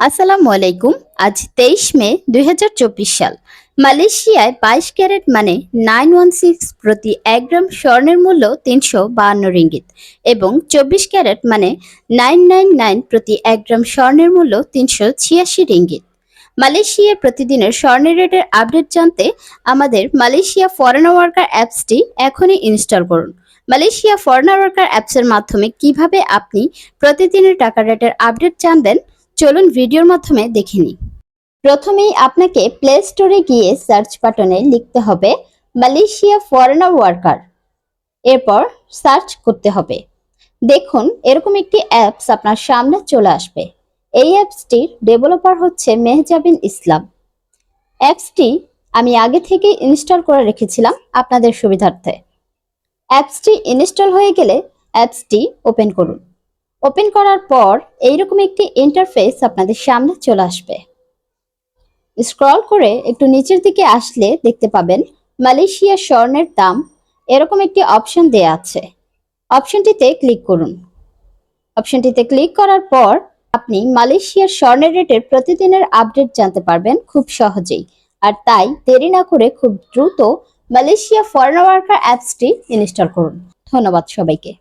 আসসালামু আলাইকুম। আজ তেইশ মে দুই হাজার চব্বিশ সাল। মালয়েশিয়ায় বাইশ ক্যারেট মানে নাইন ওয়ান সিক্স প্রতি এক গ্রাম স্বর্ণের মূল্য তিনশো বাহান্ন রিঙ্গিত এবং চব্বিশ ক্যারেট মানে নাইন নাইন নাইন প্রতি এক গ্রাম স্বর্ণের মূল্য তিনশো ছিয়াশি রিঙ্গিত। মালয়েশিয়ায় প্রতিদিনের স্বর্ণের রেটের আপডেট জানতে আমাদের মালয়েশিয়া ফরেন ওয়ার্কার অ্যাপসটি এখনই ইনস্টল করুন। মালয়েশিয়া ফরেন ওয়ার্কার অ্যাপসের মাধ্যমে কীভাবে আপনি প্রতিদিনের টাকা রেটের আপডেট জানবেন চলুন ভিডিওর মাধ্যমে দেখে নিই। প্রথমেই আপনাকে প্লে স্টোরে গিয়ে সার্চ বাটনে লিখতে হবে মালয়েশিয়া ফরেনার ওয়ার্কার এরপর সার্চ করতে হবে। দেখুন, এরকম একটি অ্যাপস আপনার সামনে চলে আসবে। এই অ্যাপসটির ডেভেলপার হচ্ছে মেহজাবিন ইসলাম। অ্যাপসটি আমি আগে থেকে ইনস্টল করে রেখেছিলাম আপনাদের সুবিধার্থে। অ্যাপসটি ইনস্টল হয়ে গেলে অ্যাপসটি ওপেন করুন। ওপেন করার পর এইরকম একটি ইন্টারফেস আপনাদের সামনে চলে আসবে। স্ক্রল করে একটু নিচের দিকে আসলে দেখতে পাবেন মালয়েশিয়া স্বর্ণের দাম এরকম একটি অপশন দেয়া আছে। অপশনটিতে ক্লিক করুন। অপশনটিতে ক্লিক করার পর আপনি মালয়েশিয়ার স্বর্ণের রেটের প্রতিদিনের আপডেট জানতে পারবেন খুব সহজেই। আর তাই দেরি না করে খুব দ্রুত মালয়েশিয়া ফরেন ওয়ার্কার অ্যাপসটি ইনস্টল করুন। ধন্যবাদ সবাইকে।